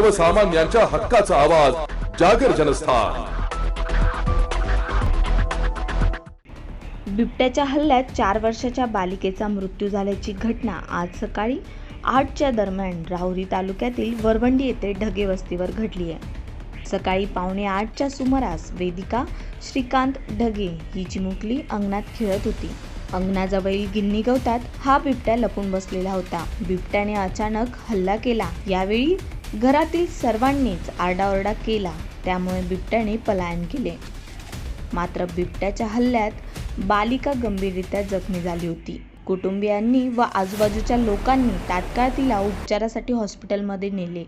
सर्वसामान्यांच्या हक्काचा आवाज जागर जनस्थान. बिबट्याच्या हल्ल्यात चार वर्षाच्या बालिकेचा मृत्यू झाल्याची घटना आज सकाळी आठच्या दरम्यान राहुरी तालुक्यातील वरवंडी येथे ढगे वस्तीवर घडली आहे. सकाळी पावणे आठच्या सुमारास वेदिका श्रीकांत ढगे ही चिमुकली अंगणात खेळत होती. अंगणाजवळील गिन्नी गवतात हा बिबट्या लपून बसलेला होता. बिबट्याने अचानक हल्ला केला. यावेळी घरातील सर्वांनीच आरडाओरडा केला त्यामुळे बिबट्याने पलायन केले. मात्र बिबट्याच्या हल्ल्यात बालिका गंभीररित्या जखमी झाली होती. कुटुंबियांनी व आजूबाजूच्या लोकांनी तात्काळ तिला उपचारासाठी हॉस्पिटलमध्ये नेले.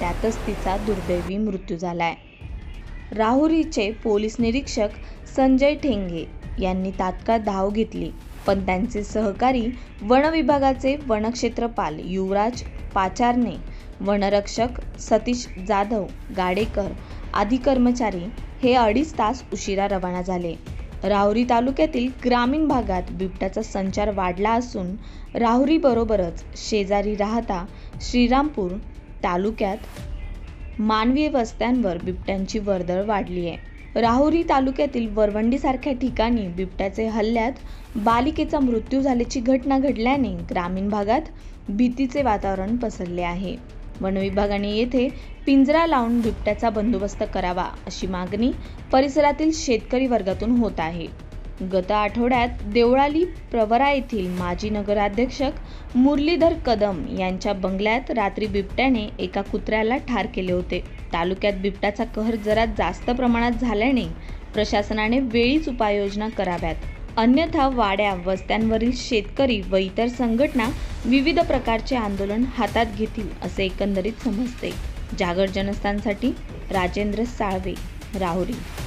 त्यातच तिचा दुर्दैवी मृत्यू झालाय. राहुरीचे पोलीस निरीक्षक संजय ठेंगे यांनी तात्काळ धाव घेतली पण त्यांचे सहकारी वनविभागाचे वनक्षेत्रपाल युवराज पाचारने वनरक्षक सतीश जाधव गाडेकर आदी कर्मचारी हे अडीच तास उशिरा रवाना झाले. राहुरी तालुक्यातील ग्रामीण भागात बिबट्याचा संचार वाढला असून राहुरीबरोबरच शेजारी राहता श्रीरामपूर तालुक्यात मानवी वस्त्यांवर बिबट्यांची वर्दळ वाढली आहे. राहुरी तालुक्यातील वरवंडीसारख्या ठिकाणी बिबट्याचे हल्ल्यात बालिकेचा मृत्यू झाल्याची घटना घडल्याने ग्रामीण भागात भीतीचे वातावरण पसरले आहे. वनविभागाने येथे पिंजरा लावून बिबट्याचा बंदोबस्त करावा अशी मागणी परिसरातील शेतकरी वर्गातून होत आहे. गत आठवड्यात देवळाली प्रवरा येथील माजी नगराध्यक्षक मुरलीधर कदम यांच्या बंगल्यात रात्री बिबट्याने एका कुत्र्याला ठार केले होते. तालुक्यात बिबट्याचा कहर जरा जास्त प्रमाणात झाल्याने प्रशासनाने वेळीच उपाययोजना कराव्यात. अन्यथा वाड्या वस्त्यांवरील शेतकरी व इतर संघटना विविध प्रकारचे आंदोलन हातात घेतील असे एकंदरीत समजते. जागर जनस्थानसाठी राजेंद्र साळवे राहुरी.